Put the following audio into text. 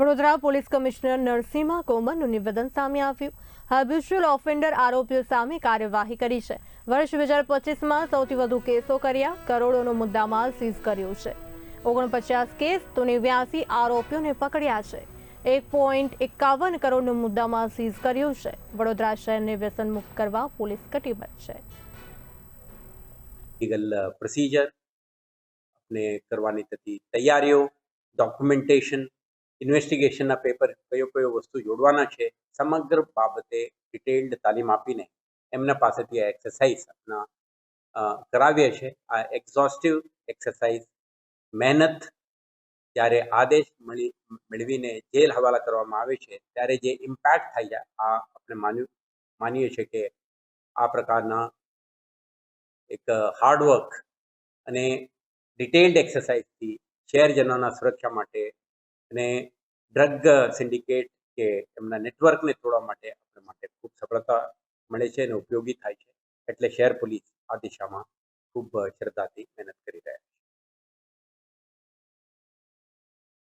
Vadodara police commissioner Narasimha કોમનનું નિવેદન સામે આવ્યું. હેબિચ્યુઅલ ઓફેન્ડર આરોપીઓ સામે કાર્યવાહી કરી છે. વર્ષ બે હજાર પચીસમાં સૌથી વધુ કેસો કર્યા, કરોડોનો મુદ્દામાલ સીઝ કર્યો છે. ઓગણપચાસ કેસ તો નેવ્યાસી આરોપીઓને પકડ્યા છે. એક પોઈન્ટ એકાવન કરોડનો મુદ્દામાલ સીઝ કર્યો છે. વડોદરા શહેરને વ્યસન મુક્ત કરવા પોલીસ કટિબદ્ધ છે. લીગલ પ્રોસીજર આપણે કરવાની થતી તૈયારીઓ ડોક્યુમેન્ટેશન ઇન્વેસ્ટિગેશનના પેપર કયો કયો વસ્તુ જોડવાના છે, સમગ્ર બાબતે ડિટેલ્ડ તાલીમ આપીને એમના પાસેથી આ એક્સરસાઇઝ આપણા કરાવીએ છીએ આ એક્ઝોસ્ટિવ એક્સરસાઇઝ મહેનત જ્યારે આદેશ મળી, મેળવીને જેલ હવાલા કરવામાં આવે છે, ત્યારે જે ઇમ્પેક્ટ થાય છે, આ આપણે માન્યું, માનીએ છીએ કે આ પ્રકારના એક હાર્ડવર્ક અને ડિટેલ્ડ એક્સરસાઇઝથી શહેરજનોના સુરક્ષા માટે અને ડ્રગ સિન્ડિકેટ કે એમના નેટવર્કને તોડવા માટે આપણા માટે ખૂબ સફળતા મળે છે અને ઉપયોગી થાય છે. એટલે શહેર પોલીસ આ દિશામાં ખૂબ શ્રદ્ધાથી મહેનત કરી રહ્યા છે.